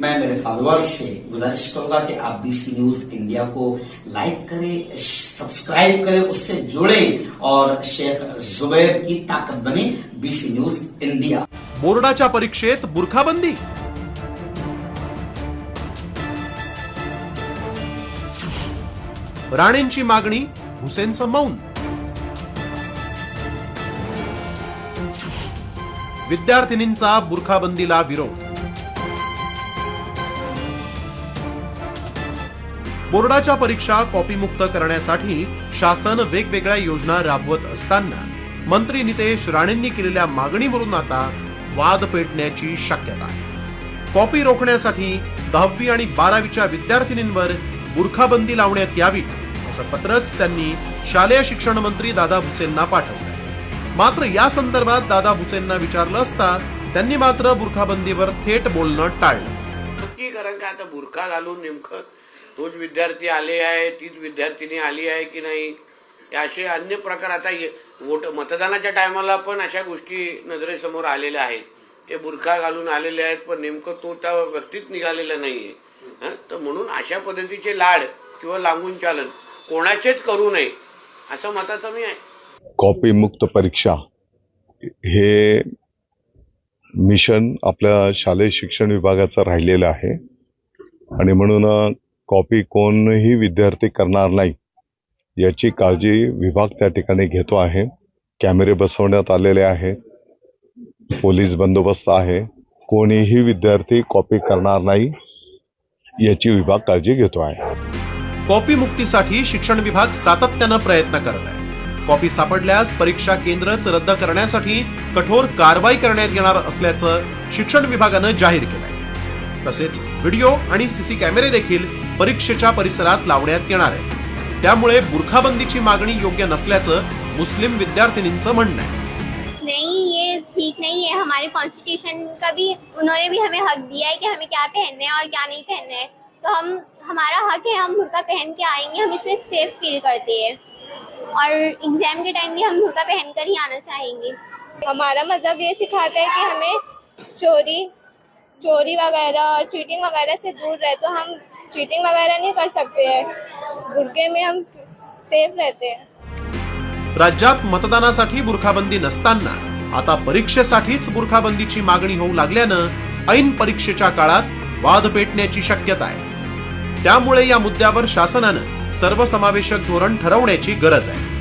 मैं मेरे फॉलोअर्स से गुजारिश करूंगा कि आप बीसी न्यूज इंडिया को लाइक करें सब्सक्राइब करें उससे जुड़े और शेख जुबैर की ताकत बने बीसी न्यूज इंडिया बोर्डाच्या परीक्षेत बुरखाबंदी। राणेंची मागणी हुसेनचं मौन। विद्यार्थिनींचा बुरखाबंदीला विरोध। बोर्डाच्या परीक्षा कॉपीमुक्त करण्यासाठी शासन वेगवेगळ्या योजना राबवत असताना मंत्री नितेश राणेंनी केलेल्या मागणीवरून आता वाद पेटण्याची शक्यता आहे. कॉपी रोखण्यासाठी दहावी आणि बारावीच्या विद्यार्थिनींवर बुरखाबंदी लावण्यात यावी असं पत्रच त्यांनी शालेय शिक्षण मंत्री दादा भुसेंना पाठवलं मात्र या संदर्भात दादा भुसेंना विचारलं असता त्यांनी मात्र बुरखाबंदीवर थेट बोलणं टाळलं. कारण का आता बुरखा घालून नेमकं तोच विद्यार्थी आले आहे तीच विद्यार्थिनी आली आहे की नाही? असे अन्य प्रकार आता वोट मतदानाच्या टायमाला पण अशा गोष्टी नजरेसमोर आलेल्या आहेत. ते बुरखा घालून आलेले आहेत पण नेमकं तो त्या व्यक्तीत निघालेला नाहीये. तर म्हणून अशा पद्धतीचे लाड किंवा लांबून चालन कोणाचेच करू नये असं मताचं मी आहे. कॉपी मुक्त परीक्षा. हे मिशन आपल्या शालेय शिक्षण विभागाचं राहिलेलं आहे. आणि म्हणून कॉपी कोणही विद्यार्थी करणार नाही याची काळजी विभाग त्या ठिकाणी घेतो आहे. कॅमेरे बसवण्यात आलेले आहेत. पोलीस बंदोबस्त आहे. कोणीही विद्यार्थी कॉपी करणार नाही याची विभाग काळजी घेतो आहे. कॉपी मुक्तीसाठी शिक्षण विभाग सातत्यानं प्रयत्न करत आहे. कॉपी सापडल्यास परीक्षा केंद्रच रद्द करण्यासाठी कठोर कारवाई करण्यात येणार असल्याचं शिक्षण विभागानं जाहीर केलंय. तसेच व्हिडिओ आणि सीसी कॅमेरे देखील परीक्षेच्या परिसरात लावण्यात येणार आहे. त्यामुळे बुरखाबंदीची मागणी योग्य नसल्याचं मुस्लिम विद्यार्थिनींचं म्हणणं आहे. नहीं ये ठीक नहीं है हमारे कॉन्स्टिट्यूशन का भी उन्होंने भी हमें हक दिया है कि हमें क्या पहनना है और क्या नहीं पहनना है। तो हम हमारा हक है हम बुरका पहन के आएंगे हम इसमें सेफ फील करते हैं। और एग्जाम के टाइम भी हम बुरका पहन कर ही आना चाहेंगे। हमारा मज़हब ये सिखाता है कि हमें चोरी चोरी वगैरह और चीटिंग वगैरह से दूर रहे तो हम चीटिंग वगैरह नहीं कर सकते। हैं बुरके में हम सेफ रहते हैं। राज्यात मतदानासाठी बुरखाबंदी नसताना आता परीक्षेसाठीच बुरखाबंदीची मागणी होऊ लागल्यानं ऐन परीक्षेच्या काळात वाद पेटण्याची शक्यता आहे. त्यामुळे या मुद्द्यावर शासनानं सर्वसमावेशक धोरण ठरवण्याची गरज आहे.